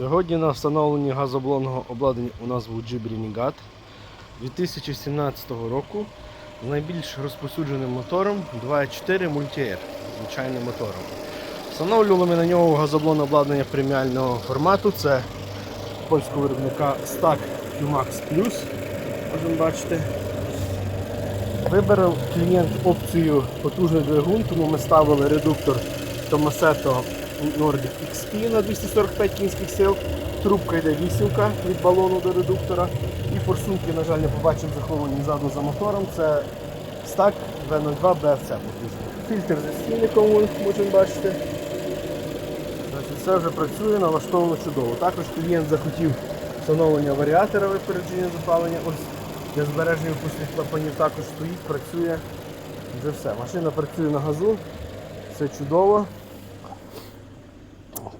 Сьогодні на встановленні газоблонного обладнання у нас був Jeep Renegade 2017 року з найбільш розповсюдженим мотором 2.4 Multi-Air, звичайним мотором. Встановлювали ми на нього газоблонне обладнання преміального формату. Це польського виробника Stack Qmax Plus. Можемо бачити. Вибрав клієнт опцію потужний двигун, тому ми ставили редуктор Tomasetto Nordic XP на 245 кінських сил. Трубка йде вісімка від балону до редуктора. І форсунки, на жаль, не побачимо заховані ззаду за мотором. Це стак V02 BFC. Фільтр зі стільником можемо бачити. Все вже працює, налаштовано чудово. Також клієнт захотів встановлення варіатора випередження запалення. Ось для збереження випускних клапанів також стоїть, працює. Вже все. Машина працює на газу, все чудово.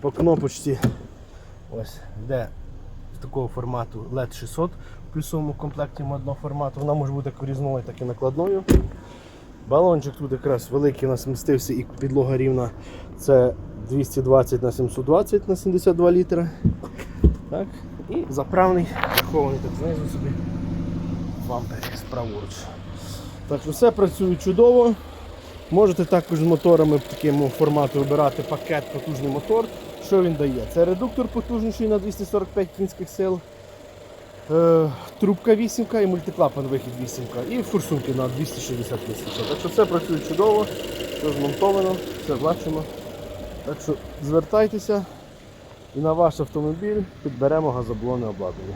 По кнопочці ось йде з такого формату LED 600 в плюсовому комплекті модного формату. Вона може бути як різною, так і накладною. Балончик тут якраз великий у нас містився і підлога рівна. Це 220 на 720 на 72 літри. Так. І заправний, захований так знизу собі бампері справоруч. Так що все працює чудово. Можете також з моторами в такому формату вибирати пакет потужний мотор. Що він дає? Це редуктор потужніший на 245 кінських сил, е, трубка вісімка і мультиклапан вихід вісімка. І форсунки на 260 тисяч. Так що все працює чудово, все змонтовано, все бачимо. Так що звертайтеся і на ваш автомобіль підберемо газоблонне обладнання.